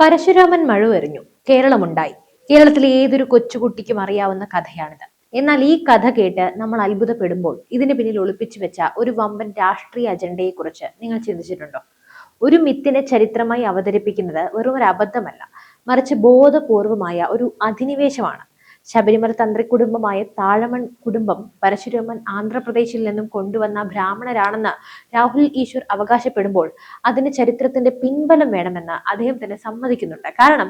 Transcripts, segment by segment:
പരശുരാമൻ മഴുവെറിഞ്ഞു. കേരളമുണ്ടായി. കേരളത്തിലെ ഏതൊരു കൊച്ചുകുട്ടിക്കും അറിയാവുന്ന കഥയാണിത്. എന്നാൽ ഈ കഥ കേട്ട് നമ്മൾ അത്ഭുതപ്പെടുമ്പോൾ ഇതിന് പിന്നിൽ ഒളിപ്പിച്ചു വെച്ച ഒരു വമ്പൻ രാഷ്ട്രീയ അജണ്ടയെക്കുറിച്ച് നിങ്ങൾ ചിന്തിച്ചിട്ടുണ്ടോ? ഒരു മിത്തിനെ ചരിത്രമായി അവതരിപ്പിക്കുന്നത് വെറും ഒരു അബദ്ധമല്ല. മറിച്ച് ബോധപൂർവമായ ഒരു അധിനിവേശമാണ്. ശബരിമല തന്ത്രി കുടുംബമായ താഴമൺ കുടുംബം പരശുരാമൻ ആന്ധ്രാപ്രദേശിൽ നിന്നും കൊണ്ടുവന്ന ബ്രാഹ്മണരാണെന്ന് രാഹുൽ ഈശ്വർ അവകാശപ്പെടുമ്പോൾ അതിന് ചരിത്രത്തിന്റെ പിൻബലം വേണമെന്ന് അദ്ദേഹം തന്നെ സമ്മതിക്കുന്നുണ്ട്. കാരണം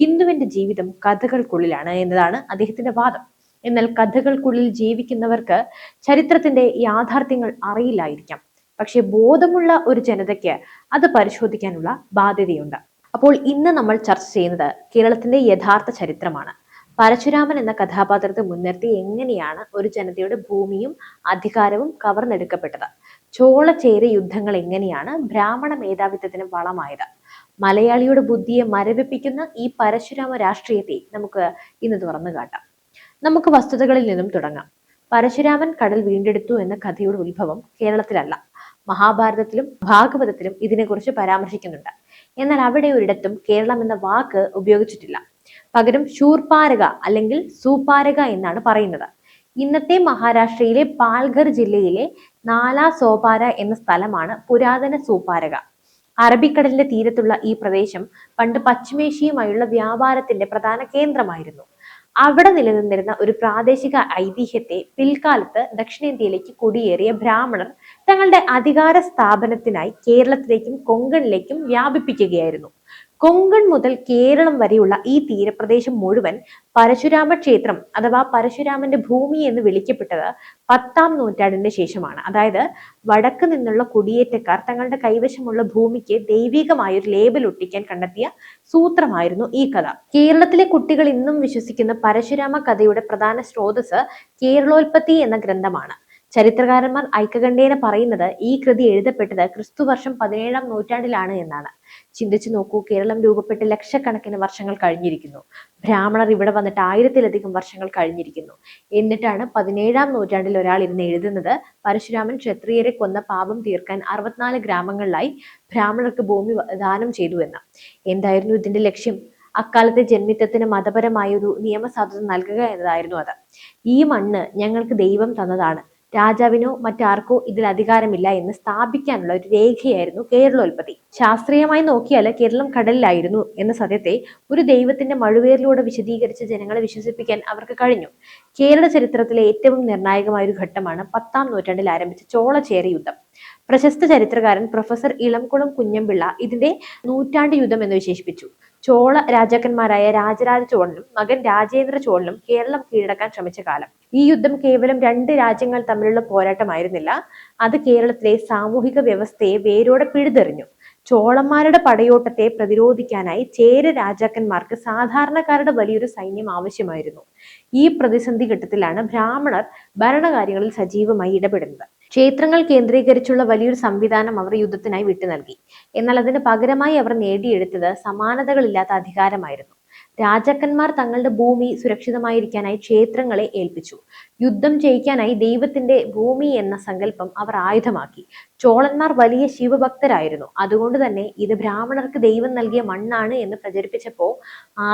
ഹിന്ദുവിന്റെ ജീവിതം കഥകൾക്കുള്ളിലാണ് എന്നതാണ് അദ്ദേഹത്തിന്റെ വാദം. എന്നാൽ കഥകൾക്കുള്ളിൽ ജീവിക്കുന്നവർക്ക് ചരിത്രത്തിന്റെ യാഥാർത്ഥ്യങ്ങൾ അറിയില്ലായിരിക്കാം. പക്ഷെ ബോധമുള്ള ഒരു ജനതയ്ക്ക് അത് പരിശോധിക്കാനുള്ള ബാധ്യതയുണ്ട്. അപ്പോൾ ഇന്ന് നമ്മൾ ചർച്ച ചെയ്യുന്നത് കേരളത്തിന്റെ യഥാർത്ഥ ചരിത്രമാണ്. പരശുരാമൻ എന്ന കഥാപാത്രത്തെ മുൻനിർത്തി എങ്ങനെയാണ് ഒരു ജനതയുടെ ഭൂമിയും അധികാരവും കവർന്നെടുക്കപ്പെട്ടത്? ചോളചേര യുദ്ധങ്ങൾ എങ്ങനെയാണ് ബ്രാഹ്മണ മേധാവിത്വത്തിന് വളമായത്? മലയാളിയുടെ ബുദ്ധിയെ മരവിപ്പിക്കുന്ന ഈ പരശുരാമ രാഷ്ട്രീയത്തെ നമുക്ക് ഇന്ന് തുറന്നു കാട്ടാം. നമുക്ക് വസ്തുതകളിൽ നിന്നും തുടങ്ങാം. പരശുരാമൻ കടൽ വീണ്ടെടുത്തു എന്ന കഥയുടെ ഉത്ഭവം കേരളത്തിലല്ല. മഹാഭാരതത്തിലും ഭാഗവതത്തിലും ഇതിനെക്കുറിച്ച് പരാമർശിക്കുന്നുണ്ട്. എന്നാൽ അവിടെ ഒരിടത്തും കേരളം എന്ന വാക്ക് ഉപയോഗിച്ചിട്ടില്ല. പകരം ശൂർപാരക അല്ലെങ്കിൽ സൂപാരക എന്നാണ് പറയുന്നത്. ഇന്നത്തെ മഹാരാഷ്ട്രയിലെ പാൽഘർ ജില്ലയിലെ നാലാ സോപാര എന്ന സ്ഥലമാണ് പുരാതന സൂപാരക. അറബിക്കടലിന്റെ തീരത്തുള്ള ഈ പ്രദേശം പണ്ട് പശ്ചിമേഷ്യയുമായുള്ള വ്യാപാരത്തിന്റെ പ്രധാന കേന്ദ്രമായിരുന്നു. അവിടെ നിലനിന്നിരുന്ന ഒരു പ്രാദേശിക ഐതിഹ്യത്തെ പിൽക്കാലത്ത് ദക്ഷിണേന്ത്യയിലേക്ക് കുടിയേറിയ ബ്രാഹ്മണർ തങ്ങളുടെ അധികാര സ്ഥാപനത്തിനായി കേരളത്തിലേക്കും കൊങ്കണിലേക്കും വ്യാപിപ്പിക്കുകയായിരുന്നു. കൊങ്കൺ മുതൽ കേരളം വരെയുള്ള ഈ തീരപ്രദേശം മുഴുവൻ പരശുരാമ ക്ഷേത്രം അഥവാ പരശുരാമന്റെ ഭൂമി എന്ന് വിളിക്കപ്പെട്ടത് പത്താം നൂറ്റാണ്ടിന് ശേഷമാണ്. അതായത് വടക്ക് നിന്നുള്ള കുടിയേറ്റക്കാർ തങ്ങളുടെ കൈവശമുള്ള ഭൂമിക്ക് ദൈവികമായ ഒരു ലേബൽ ഒട്ടിക്കാൻ കണ്ടെത്തിയ സൂത്രമായിരുന്നു ഈ കഥ. കേരളത്തിലെ കുട്ടികൾ ഇന്നും വിശ്വസിക്കുന്ന പരശുരാമ കഥയുടെ പ്രധാന സ്രോതസ് കേരളോൽപ്പത്തി എന്ന ഗ്രന്ഥമാണ്. ചരിത്രകാരന്മാർ ഐക്യകണ്ഠേന പറയുന്നത് ഈ കൃതി എഴുതപ്പെട്ടത് ക്രിസ്തു വർഷം പതിനേഴാം നൂറ്റാണ്ടിലാണ് എന്നാണ്. ചിന്തിച്ചു നോക്കൂ കേരളം രൂപപ്പെട്ട് ലക്ഷക്കണക്കിന് വർഷങ്ങൾ കഴിഞ്ഞിരിക്കുന്നു. ബ്രാഹ്മണർ ഇവിടെ വന്നിട്ട് ആയിരത്തിലധികം വർഷങ്ങൾ കഴിഞ്ഞിരിക്കുന്നു. എന്നിട്ടാണ് പതിനേഴാം നൂറ്റാണ്ടിൽ ഒരാൾ ഇരുന്ന് എഴുതുന്നത് പരശുരാമൻ ക്ഷത്രിയരെ കൊന്ന പാപം തീർക്കാൻ അറുപത്തിനാല് ഗ്രാമങ്ങളിലായി ബ്രാഹ്മണർക്ക് ഭൂമി ദാനം ചെയ്തു എന്ന്. എന്തായിരുന്നു ഇതിന്റെ ലക്ഷ്യം? അക്കാലത്തെ ജന്മിത്വത്തിന് മതപരമായ ഒരു നിയമസാധുത നൽകുക എന്നതായിരുന്നു അത്. ഈ മണ്ണ് ഞങ്ങൾക്ക് ദൈവം തന്നതാണ്. രാജാവിനോ മറ്റാർക്കോ ഇതിൽ അധികാരമില്ല എന്ന് സ്ഥാപിക്കാനുള്ള ഒരു രേഖയായിരുന്നു കേരളോൽപത്തി ശാസ്ത്രീയമായി നോക്കിയാൽ കേരളം കടലിലായിരുന്നു എന്ന സത്യത്തെ ഒരു ദൈവത്തിന്റെ മഴുവേറിലൂടെ വിശദീകരിച്ച് ജനങ്ങളെ വിശ്വസിപ്പിക്കാൻ അവർക്ക് കഴിഞ്ഞു. കേരള ചരിത്രത്തിലെ ഏറ്റവും നിർണായകമായ ഒരു ഘട്ടമാണ് പത്താം നൂറ്റാണ്ടിൽ ആരംഭിച്ച ചോളചേര യുദ്ധം. പ്രശസ്ത ചരിത്രകാരൻ പ്രൊഫസർ ഇളംകുളം കുഞ്ഞമ്പിള്ള ഇതിന്റെ നൂറ്റാണ്ട് യുദ്ധം എന്ന് വിശേഷിപ്പിച്ചു. ചോള രാജാക്കന്മാരായ രാജരാജ ചോളനും മകൻ രാജേന്ദ്ര ചോളനും കേരളം കീഴടക്കാൻ ശ്രമിച്ച കാലം. ഈ യുദ്ധം കേവലം രണ്ട് രാജ്യങ്ങൾ തമ്മിലുള്ള പോരാട്ടമായിരുന്നില്ല. അത് കേരളത്തിലെ സാമൂഹിക വ്യവസ്ഥയെ വേരോടെ പിഴുതെറിഞ്ഞു. ചോളന്മാരുടെ പടയോട്ടത്തെ പ്രതിരോധിക്കാനായി ചേര രാജാക്കന്മാർക്ക് സാധാരണക്കാരുടെ വലിയൊരു സൈന്യം ആവശ്യമായിരുന്നു. ഈ പ്രതിസന്ധി ഘട്ടത്തിലാണ് ബ്രാഹ്മണർ ഭരണകാര്യങ്ങളിൽ സജീവമായി ഇടപെടുന്നത്. ക്ഷേത്രങ്ങൾ കേന്ദ്രീകരിച്ചുള്ള വലിയൊരു സംവിധാനം അവർ യുദ്ധത്തിനായി വിട്ടു നൽകി എന്നാൽ അതിന് പകരമായി അവർ നേടിയെടുത്തത് സമാനതകളില്ലാത്ത അധികാരമായിരുന്നു. രാജാക്കന്മാർ തങ്ങളുടെ ഭൂമി സുരക്ഷിതമായിരിക്കാനായി ക്ഷേത്രങ്ങളെ ഏൽപ്പിച്ചു. യുദ്ധം ജയിക്കാനായി ദൈവത്തിന്റെ ഭൂമി എന്ന സങ്കല്പം അവർ ആയുധമാക്കി. ചോളന്മാർ വലിയ ശിവഭക്തരായിരുന്നു. അതുകൊണ്ട് തന്നെ ഇത് ബ്രാഹ്മണർക്ക് ദൈവം നൽകിയ മണ്ണാണ് എന്ന് പ്രചരിപ്പിച്ചപ്പോൾ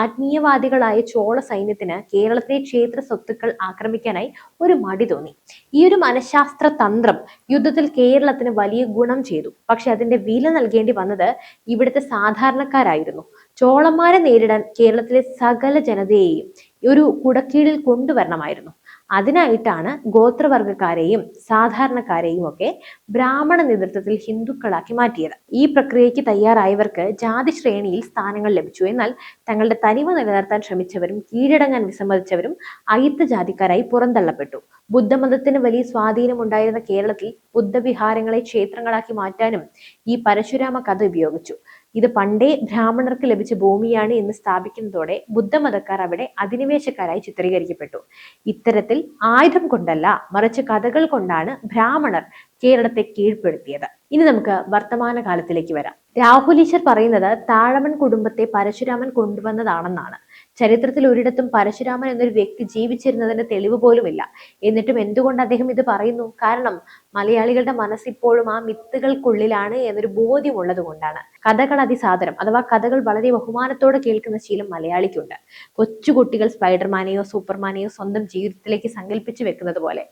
ആത്മീയവാദികളായ ചോള സൈന്യത്തിന് കേരളത്തിലെ ക്ഷേത്ര സ്വത്തുക്കൾ ആക്രമിക്കാനായി ഒരു മടി തോന്നി. ഈ ഒരു മനഃശാസ്ത്ര തന്ത്രം യുദ്ധത്തിൽ കേരളത്തിന് വലിയ ഗുണം ചെയ്തു. പക്ഷെ അതിന്റെ വില നൽകേണ്ടി വന്നത് ഇവിടുത്തെ സാധാരണക്കാരായിരുന്നു. ചോളന്മാരെ നേരിടാൻ കേരളത്തിലെ സകല ജനതയെയും ഒരു കുടക്കീഴിൽ കൊണ്ടുവരണമായിരുന്നു. അതിനായിട്ടാണ് ഗോത്രവർഗക്കാരെയും സാധാരണക്കാരെയും ഒക്കെ ബ്രാഹ്മണ നേതൃത്വത്തിൽ ഹിന്ദുക്കളാക്കി മാറ്റിയത്. ഈ പ്രക്രിയയ്ക്ക് തയ്യാറായവർക്ക് ജാതി ശ്രേണിയിൽ സ്ഥാനങ്ങൾ ലഭിച്ചു. എന്നാൽ തങ്ങളുടെ തനിമ നിലനിർത്താൻ ശ്രമിച്ചവരും കീഴടങ്ങാൻ വിസമ്മതിച്ചവരും അയിത്ത ജാതിക്കാരായി പുറന്തള്ളപ്പെട്ടു. ബുദ്ധമതത്തിന് വലിയ സ്വാധീനമുണ്ടായിരുന്ന കേരളത്തിൽ ബുദ്ധവിഹാരങ്ങളെ ക്ഷേത്രങ്ങളാക്കി മാറ്റാനും ഈ പരശുരാമ കഥ ഉപയോഗിച്ചു. ഇത് പണ്ടേ ബ്രാഹ്മണർക്ക് ലഭിച്ച ഭൂമിയാണ് എന്ന് സ്ഥാപിക്കുന്നതോടെ ബുദ്ധമതക്കാർ അവിടെ അധിനിവേശക്കാരായി ചിത്രീകരിക്കപ്പെട്ടു. ഇത്തരത്തിൽ ആയുധം കൊണ്ടല്ല മറിച്ച് കഥകൾ കൊണ്ടാണ് ബ്രാഹ്മണർ കേരളത്തെ കീഴ്പ്പെടുത്തിയത്. ഇനി നമുക്ക് വർത്തമാന കാലത്തിലേക്ക് വരാം. രാഹുൽ ഈശ്വർ പറയുന്നത് താഴമൺ കുടുംബത്തെ പരശുരാമൻ കൊണ്ടുവന്നതാണെന്നാണ്. ചരിത്രത്തിൽ ഒരിടത്തും പരശുരാമൻ എന്നൊരു വ്യക്തി ജീവിച്ചിരുന്നതിന് തെളിവ് പോലുമില്ല. എന്നിട്ടും എന്തുകൊണ്ട് അദ്ദേഹം ഇത് പറയുന്നു? കാരണം മലയാളികളുടെ മനസ്സിപ്പോഴും ആ മിത്തുകൾക്കുള്ളിലാണ് എന്നൊരു ബോധ്യമുള്ളത് കൊണ്ടാണ്. കഥകൾ അതിസാദരം അഥവാ കഥകൾ വളരെ ബഹുമാനത്തോടെ കേൾക്കുന്ന ശീലം മലയാളിക്കുണ്ട്. കൊച്ചുകുട്ടികൾ സ്പൈഡർമാനെയോ സൂപ്പർമാനെയോ സ്വന്തം ജീവിതത്തിലേക്ക് സങ്കല്പിച്ചു വെക്കുന്നത് പോലെ.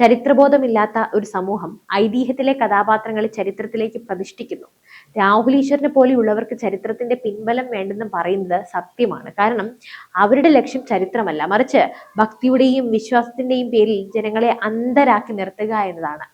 ചരിത്രബോധമില്ലാത്ത ഒരു സമൂഹം ഐതിഹ്യത്തിലെ കഥാപാത്രങ്ങളെ ചരിത്രത്തിലേക്ക് പ്രതിഷ്ഠിക്കുന്നു. രാഹുൽ ഈശ്വറിനെ പോലെയുള്ളവർക്ക് ചരിത്രത്തിന്റെ പിൻബലം വേണ്ടെന്ന് പറയുന്നത് സത്യമാണ്. കാരണം അവരുടെ ലക്ഷ്യം ചരിത്രമല്ല. മറിച്ച് ഭക്തിയുടെയും വിശ്വാസത്തിന്റെയും പേരിൽ ജനങ്ങളെ അന്ധരാക്കി നിർത്തുക എന്നതാണ്.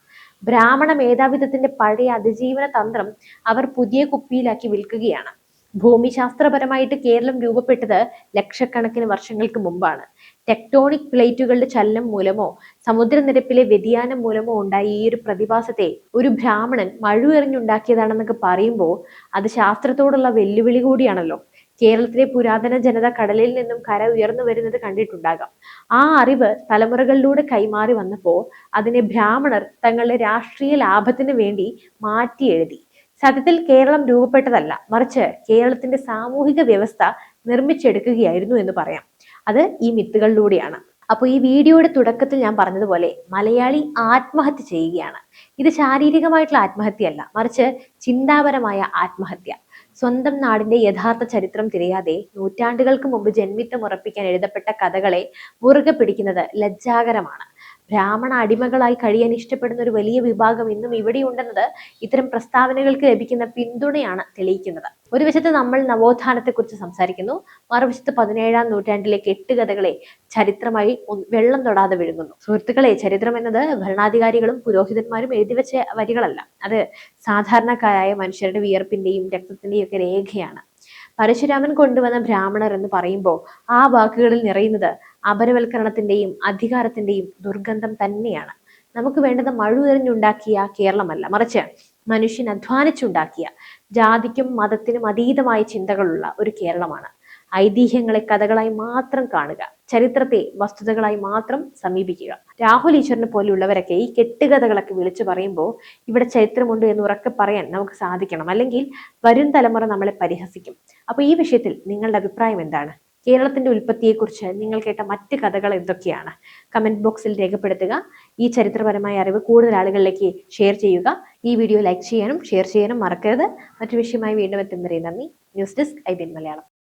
ബ്രാഹ്മണ മേധാവിത്വത്തിന്റെ പഴയ അതിജീവന തന്ത്രം അവർ പുതിയ കുപ്പിയിലാക്കി വിൽക്കുകയാണ്. ഭൂമിശാസ്ത്രപരമായിട്ട് കേരളം രൂപപ്പെട്ടത് ലക്ഷക്കണക്കിന് വർഷങ്ങൾക്ക് മുമ്പാണ്. ടെക്ടോണിക് പ്ലേറ്റുകളുടെ ചലനം മൂലമോ സമുദ്രനിരപ്പിലെ വ്യതിയാനം മൂലമോ ഉണ്ടായ ഈ ഒരു പ്രതിഭാസത്തെ ഒരു ബ്രാഹ്മണൻ മഴുവെറിഞ്ഞുണ്ടാക്കിയതാണെന്നൊക്കെ പറയുമ്പോൾ അത് ശാസ്ത്രത്തോടുള്ള വെല്ലുവിളി കൂടിയാണല്ലോ. കേരളത്തിലെ പുരാതന ജനത കടലിൽ നിന്നും കര ഉയർന്നു വരുന്നത് കണ്ടിട്ടുണ്ടാകാം. ആ അറിവ് തലമുറകളിലൂടെ കൈമാറി വന്നപ്പോൾ അതിനെ ബ്രാഹ്മണർ തങ്ങളുടെ രാഷ്ട്രീയ ലാഭത്തിന് വേണ്ടി മാറ്റി എഴുതി സത്യത്തിൽ കേരളം രൂപപ്പെട്ടതല്ല. മറിച്ച് കേരളത്തിന്റെ സാമൂഹിക വ്യവസ്ഥ നിർമ്മിച്ചെടുക്കുകയായിരുന്നു എന്ന് പറയാം. അത് ഈ മിത്തുകളിലൂടെയാണ്. അപ്പോൾ ഈ വീഡിയോയുടെ തുടക്കത്തിൽ ഞാൻ പറഞ്ഞതുപോലെ മലയാളി ആത്മഹത്യ ചെയ്യുകയാണ്. ഇത് ശാരീരികമായിട്ടുള്ള ആത്മഹത്യയല്ല. മറിച്ച് ചിന്താപരമായ ആത്മഹത്യ. സ്വന്തം നാടിന്റെ യഥാർത്ഥ ചരിത്രം തിരയാതെ നൂറ്റാണ്ടുകൾക്ക് മുമ്പ് ജന്മിത്തം ഉറപ്പിക്കാൻ എഴുതപ്പെട്ട കഥകളെ മുറുകെ പിടിക്കുന്നത് ലജ്ജാകരമാണ്. ബ്രാഹ്മണ അടിമകളായി കഴിയാൻ ഇഷ്ടപ്പെടുന്ന ഒരു വലിയ വിഭാഗം ഇന്നും ഇവിടെയുണ്ടെന്നത് ഇത്തരം പ്രസ്താവനകൾക്ക് ലഭിക്കുന്ന പിന്തുണയാണ് തെളിയിക്കുന്നത്. ഒരു വശത്ത് നമ്മൾ നവോത്ഥാനത്തെക്കുറിച്ച് സംസാരിക്കുന്നു മറുവശത്ത് പതിനേഴാം നൂറ്റാണ്ടിലെ കെട്ടുകഥകളെ ചരിത്രമായി വെള്ളം തൊടാതെ വിഴുങ്ങുന്നു. സുഹൃത്തുക്കളെ ചരിത്രം എന്നത് ഭരണാധികാരികളും പുരോഹിതന്മാരും എഴുതി വെച്ച വരികളല്ല. അത് സാധാരണക്കാരായ മനുഷ്യരുടെ വിയർപ്പിന്റെയും രക്തത്തിന്റെയും ഒക്കെ രേഖയാണ്. പരശുരാമൻ കൊണ്ടുവന്ന ബ്രാഹ്മണർ എന്ന് പറയുമ്പോൾ ആ വാക്കുകളിൽ നിറയുന്നത് അപരവൽക്കരണത്തിന്റെയും അധികാരത്തിന്റെയും ദുർഗന്ധം തന്നെയാണ്. നമുക്ക് വേണ്ടത് മഴുവെറിഞ്ഞുണ്ടാക്കിയ കേരളമല്ല മറിച്ച് മനുഷ്യൻ അധ്വാനിച്ചുണ്ടാക്കിയ ജാതിക്കും മതത്തിനും അതീതമായ ചിന്തകളുള്ള ഒരു കേരളമാണ്. ഐതിഹ്യങ്ങളെ കഥകളായി മാത്രം കാണുക ചരിത്രത്തെ വസ്തുതകളായി മാത്രം സമീപിക്കുക. രാഹുൽ ഈശ്വറിനെ പോലെയുള്ളവരൊക്കെ ഈ കെട്ടുകഥകളൊക്കെ വിളിച്ചു പറയുമ്പോൾ ഇവിടെ ചരിത്രമുണ്ട് എന്ന് ഉറക്കെ പറയാൻ നമുക്ക് സാധിക്കണം. അല്ലെങ്കിൽ വരും തലമുറ നമ്മളെ പരിഹസിക്കും. അപ്പോൾ ഈ വിഷയത്തിൽ നിങ്ങളുടെ അഭിപ്രായം എന്താണ്? കേരളത്തിന്റെ ഉൽപ്പത്തിയെക്കുറിച്ച് നിങ്ങൾ കേട്ട മറ്റ് കഥകൾ എന്തൊക്കെയാണ്? കമന്റ് ബോക്സിൽ രേഖപ്പെടുത്തുക. ഈ ചരിത്രപരമായ അറിവ് കൂടുതൽ ആളുകളിലേക്ക് ഷെയർ ചെയ്യുക. ഈ വീഡിയോ ലൈക്ക് ചെയ്യാനും ഷെയർ ചെയ്യാനും മറക്കരുത്. മറ്റു വിഷയമായി വീണ്ടും എത്തും വരെ നന്ദി. News desk I Malayalam.